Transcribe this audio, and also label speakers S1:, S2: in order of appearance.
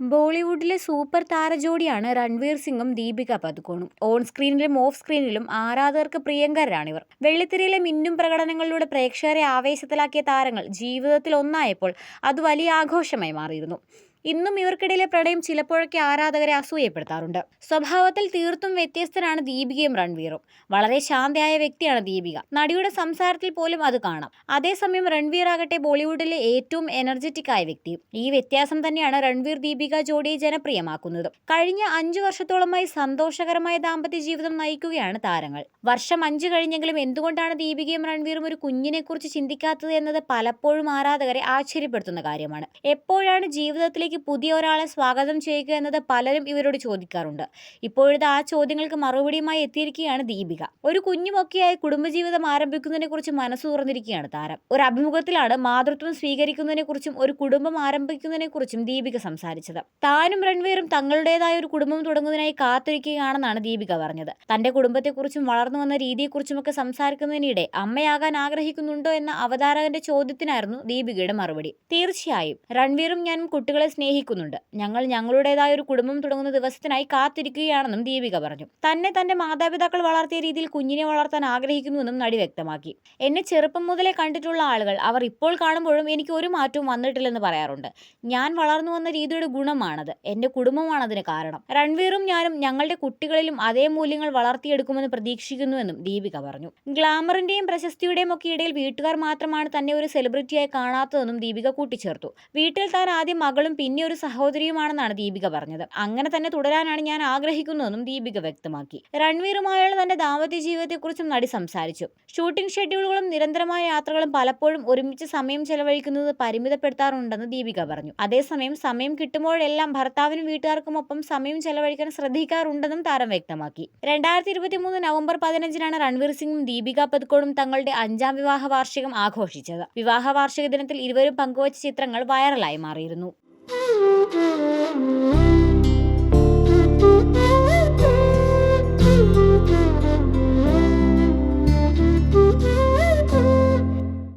S1: ബോളിവുഡിലെ സൂപ്പർ താരജോഡിയാണ് രൺവീർ സിംഗും ദീപിക പദുക്കോണും. ഓൺ സ്ക്രീനിലും ഓഫ് സ്ക്രീനിലും ആരാധകർക്ക് പ്രിയങ്കരാണിവർ വെള്ളിത്തിരയിലെ മിന്നും പ്രകടനങ്ങളിലൂടെ പ്രേക്ഷകരെ ആവേശത്തിലാക്കിയ താരങ്ങൾ ജീവിതത്തിൽ ഒന്നായപ്പോൾ അത് വലിയ ആഘോഷമായി മാറിയിരുന്നു. ഇന്നും ഇവർക്കിടയിലെ പ്രണയം ചിലപ്പോഴൊക്കെ ആരാധകരെ അസൂയപ്പെടുത്താറുണ്ട്. സ്വഭാവത്തിൽ തീർത്തും വ്യത്യസ്തരാണ് ദീപികയും രൺവീറും. വളരെ ശാന്തയായ വ്യക്തിയാണ് ദീപിക. നടിയുടെ സംസാരത്തിൽ പോലും അത് കാണാം. അതേസമയം രൺവീർ ആകട്ടെ ബോളിവുഡിലെ ഏറ്റവും എനർജറ്റിക് ആയ വ്യക്തി. ഈ വ്യത്യാസം തന്നെയാണ് രൺവീർ ദീപിക ജോഡിയെ ജനപ്രിയമാക്കുന്നത്. കഴിഞ്ഞ അഞ്ചു വർഷത്തോളമായി സന്തോഷകരമായ ദാമ്പത്യ ജീവിതം നയിക്കുകയാണ് താരങ്ങൾ. വർഷം അഞ്ചു കഴിഞ്ഞെങ്കിലും എന്തുകൊണ്ടാണ് ദീപികയും രൺവീറും ഒരു കുഞ്ഞിനെ കുറിച്ച് ചിന്തിക്കാത്തത് എന്നത് പലപ്പോഴും ആരാധകരെ ആശ്ചര്യപ്പെടുത്തുന്ന കാര്യമാണ്. എപ്പോഴാണ് ജീവിതത്തിലേക്ക് പുതിയ ഒരാളെ സ്വാഗതം ചെയ്യുക എന്നത് പലരും ഇവരോട് ചോദിക്കാറുണ്ട്. ഇപ്പോഴത്തെ ആ ചോദ്യങ്ങൾക്ക് മറുപടിയുമായി എത്തിയിരിക്കുകയാണ് ദീപിക. ഒരു കുഞ്ഞുമൊക്കെയായി കുടുംബജീവിതം ആരംഭിക്കുന്നതിനെ കുറിച്ച് മനസ്സ് തുറന്നിരിക്കുകയാണ് താരം. ഒരു അഭിമുഖത്തിലാണ് മാതൃത്വം സ്വീകരിക്കുന്നതിനെ കുറിച്ചും ഒരു കുടുംബം ആരംഭിക്കുന്നതിനെ കുറിച്ചും ദീപിക സംസാരിച്ചത്. താനും രൺവീറും തങ്ങളുടേതായ ഒരു കുടുംബം തുടങ്ങുന്നതിനായി കാത്തിരിക്കുകയാണെന്നാണ് ദീപിക പറഞ്ഞത്. തന്റെ കുടുംബത്തെക്കുറിച്ചും വളർന്നു വന്ന രീതിയെക്കുറിച്ചുമൊക്കെ സംസാരിക്കുന്നതിനിടെ അമ്മയാകാൻ ആഗ്രഹിക്കുന്നുണ്ടോ എന്ന അവതാരകന്റെ ചോദ്യത്തിനായിരുന്നു ദീപികയുടെ മറുപടി. തീർച്ചയായും രൺവീറും ഞാനും കുട്ടികളെ സ്നേഹിക്കുന്നുണ്ട്. ഞങ്ങൾ ഞങ്ങളുടേതായ ഒരു കുടുംബം തുടങ്ങുന്ന ദിവസത്തിനായി കാത്തിരിക്കുകയാണെന്നും ദീപിക പറഞ്ഞു. തന്നെ തന്റെ മാതാപിതാക്കൾ വളർത്തിയ രീതിയിൽ കുഞ്ഞിനെ വളർത്താൻ ആഗ്രഹിക്കുന്നുവെന്നും നടി വ്യക്തമാക്കി. എന്നെ ചെറുപ്പം മുതലേ കണ്ടിട്ടുള്ള ആളുകൾ അവർ ഇപ്പോൾ കാണുമ്പോഴും എനിക്ക് ഒരു മാറ്റവും വന്നിട്ടില്ലെന്ന് പറയാറുണ്ട്. ഞാൻ വളർന്നു വന്ന രീതിയുടെ ഗുണമാണത്. എന്റെ കുടുംബമാണതിന് കാരണം. രൺവീറും ഞാനും ഞങ്ങളുടെ കുട്ടികളിലും അതേ മൂല്യങ്ങൾ വളർത്തിയെടുക്കുമെന്ന് പ്രതീക്ഷിക്കുന്നുവെന്നും ദീപിക പറഞ്ഞു. ഗ്ലാമറിന്റെയും പ്രശസ്തിയുടെയും ഒക്കെ ഇടയിൽ വീട്ടുകാർ മാത്രമാണ് തന്നെ ഒരു സെലിബ്രിറ്റിയായി കാണാത്തതെന്നും ദീപിക കൂട്ടിച്ചേർത്തു. വീട്ടിൽ താൻ ആദ്യം മകളും പിന്നെ ഒരു സഹോദരിയുമാണെന്നാണ് ദീപിക പറഞ്ഞത്. അങ്ങനെ തന്നെ തുടരാനാണ് ഞാൻ ആഗ്രഹിക്കുന്നതെന്നും ദീപിക വ്യക്തമാക്കി. രൺവീറുമായുള്ള തന്റെ ദാമ്പത്യ ജീവിതത്തെക്കുറിച്ചും നടി സംസാരിച്ചു. ഷൂട്ടിംഗ് ഷെഡ്യൂളുകളും നിരന്തരമായ യാത്രകളും പലപ്പോഴും ഒരുമിച്ച് സമയം ചെലവഴിക്കുന്നത് പരിമിതപ്പെടുത്താറുണ്ടെന്ന് ദീപിക പറഞ്ഞു. അതേസമയം സമയം കിട്ടുമ്പോഴെല്ലാം ഭർത്താവിനും വീട്ടുകാർക്കുമൊപ്പം സമയം ചെലവഴിക്കാൻ ശ്രദ്ധിക്കാറുണ്ടെന്നും താരം വ്യക്തമാക്കി. രണ്ടായിരത്തി ഇരുപത്തി മൂന്ന് നവംബർ പതിനഞ്ചിനാണ് രൺവീർ സിംഗും ദീപിക പദുക്കോണും തങ്ങളുടെ അഞ്ചാം വിവാഹ വാർഷികം ആഘോഷിച്ചത്. വിവാഹ വാർഷിക ദിനത്തിൽ ഇരുവരും പങ്കുവച്ച ചിത്രങ്ങൾ വൈറലായി മാറിയിരുന്നു.
S2: Música